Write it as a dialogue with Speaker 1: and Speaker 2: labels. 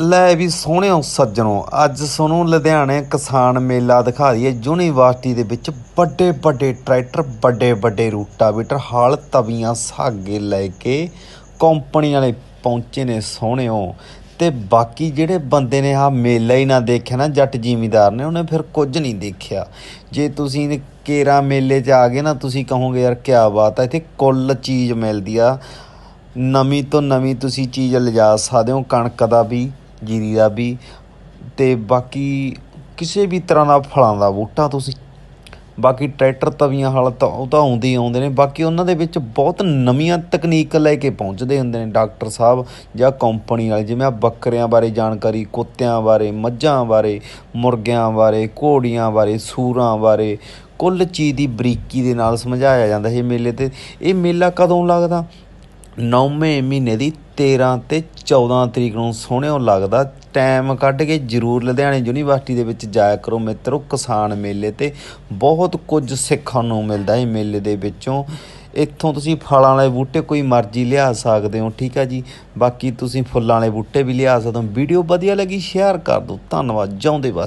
Speaker 1: ਲੈ ਵੀ ਸੋਹਣਿਓ ਸੱਜਣੋ। ਅੱਜ ਤੁਹਾਨੂੰ ਲੁਧਿਆਣੇ ਕਿਸਾਨ ਮੇਲਾ ਦਿਖਾ ਦਈਏ। ਯੂਨੀਵਰਸਿਟੀ ਦੇ ਵਿੱਚ ਵੱਡੇ ਵੱਡੇ ਟਰੈਕਟਰ, ਵੱਡੇ ਵੱਡੇ ਰੂਟਾਵੀਟਰ, ਹਾਲ ਤਵੀਆਂ ਸਾਗੇ ਲੈ ਕੇ ਕੰਪਨੀ ਵਾਲੇ ਪਹੁੰਚੇ ਨੇ ਸੋਹਣਿਓ। ਤੇ ਬਾਕੀ ਜਿਹੜੇ ਬੰਦੇ ਨੇ ਆ ਮੇਲਾ ਹੀ ਨਾ ਦੇਖਿਆ ਨਾ, ਜੱਟ ਜ਼ਿਮੀਦਾਰ ਨੇ, ਉਹਨੇ ਫਿਰ ਕੁਝ ਨਹੀਂ ਦੇਖਿਆ। ਜੇ ਤੁਸੀਂ ਕੇਰਾ ਮੇਲੇ 'ਚ ਆ ਗਏ ਨਾ, ਤੁਸੀਂ ਕਹੋਗੇ, ਯਾਰ ਕੀ ਬਾਤ ਹੈ ਇੱਥੇ ਕੁੱਲ ਚੀਜ਼ ਮਿਲਦੀ ਆ। ਨਵੀਂ ਤੋਂ ਨਵੀਂ ਤੁਸੀਂ ਚੀਜ਼ ਲਿਜਾ ਸਕਦੇ ਹੋ, ਕਣਕ ਦਾ ਵੀ ਜੀਰੀ ਦਾ ਵੀ ਅਤੇ ਬਾਕੀ ਕਿਸੇ ਵੀ ਤਰ੍ਹਾਂ ਦਾ ਫਲਾਂ ਦਾ ਬੂਟਾ ਤੁਸੀਂ, ਬਾਕੀ ਟਰੈਕਟਰ ਤਵੀਆਂ ਹਲ ਤਾਂ ਉਹ ਤਾਂ ਆਉਂਦੇ ਹੀ ਆਉਂਦੇ ਨੇ, ਬਾਕੀ ਉਹਨਾਂ ਦੇ ਵਿੱਚ ਬਹੁਤ ਨਵੀਆਂ ਤਕਨੀਕ ਲੈ ਕੇ ਪਹੁੰਚਦੇ ਹੁੰਦੇ ਨੇ ਡਾਕਟਰ ਸਾਹਿਬ ਜਾਂ ਕੰਪਨੀ ਵਾਲੇ, ਜਿਵੇਂ ਆ ਬੱਕਰਿਆਂ ਬਾਰੇ ਜਾਣਕਾਰੀ, ਕੁੱਤਿਆਂ ਬਾਰੇ, ਮੱਝਾਂ ਬਾਰੇ, ਮੁਰਗਿਆਂ ਬਾਰੇ, ਘੋੜੀਆਂ ਬਾਰੇ, ਸੂਰਾਂ ਬਾਰੇ, ਕੁੱਲ ਚੀਜ਼ ਦੀ ਬਰੀਕੀ ਦੇ ਨਾਲ ਸਮਝਾਇਆ ਜਾਂਦਾ ਇਹ ਮੇਲੇ ਤੇ। ਇਹ ਮੇਲਾ ਕਦੋਂ ਲੱਗਦਾ? ਨੌਵੇਂ ਮਹੀਨੇ ਦੀ 13 ਤੇ 14 ਤਰੀਕ ਨੂੰ ਸੋਹਣਿਓ ਲੱਗਦਾ। ਟਾਈਮ ਕੱਢ ਕੇ ਜਰੂਰ ਲੁਧਿਆਣੇ ਯੂਨੀਵਰਸਿਟੀ ਦੇ ਵਿੱਚ ਜਾਇਆ ਕਰੋ ਮਿੱਤਰੋ। ਕਿਸਾਨ ਮੇਲੇ ਤੇ ਬਹੁਤ ਕੁਝ ਸਿੱਖਣ ਨੂੰ ਮਿਲਦਾ ਹੈ ਮੇਲੇ ਦੇ ਵਿੱਚੋਂ। ਇੱਥੋਂ ਤੁਸੀਂ ਫਲਾਂ ਵਾਲੇ ਬੂਟੇ ਕੋਈ ਮਰਜ਼ੀ ਲਿਆ ਸਕਦੇ ਹੋ, ਠੀਕ ਹੈ ਜੀ। ਬਾਕੀ ਤੁਸੀਂ ਫੁੱਲਾਂ ਵਾਲੇ ਬੂਟੇ ਵੀ ਲਿਆ ਸਕਦੇ ਹੋ। ਵੀਡੀਓ ਵਧੀਆ ਲੱਗੀ, ਸ਼ੇਅਰ ਕਰ ਦਿਓ। ਧੰਨਵਾਦ, ਜਾਉਂਦੇ ਬਸ।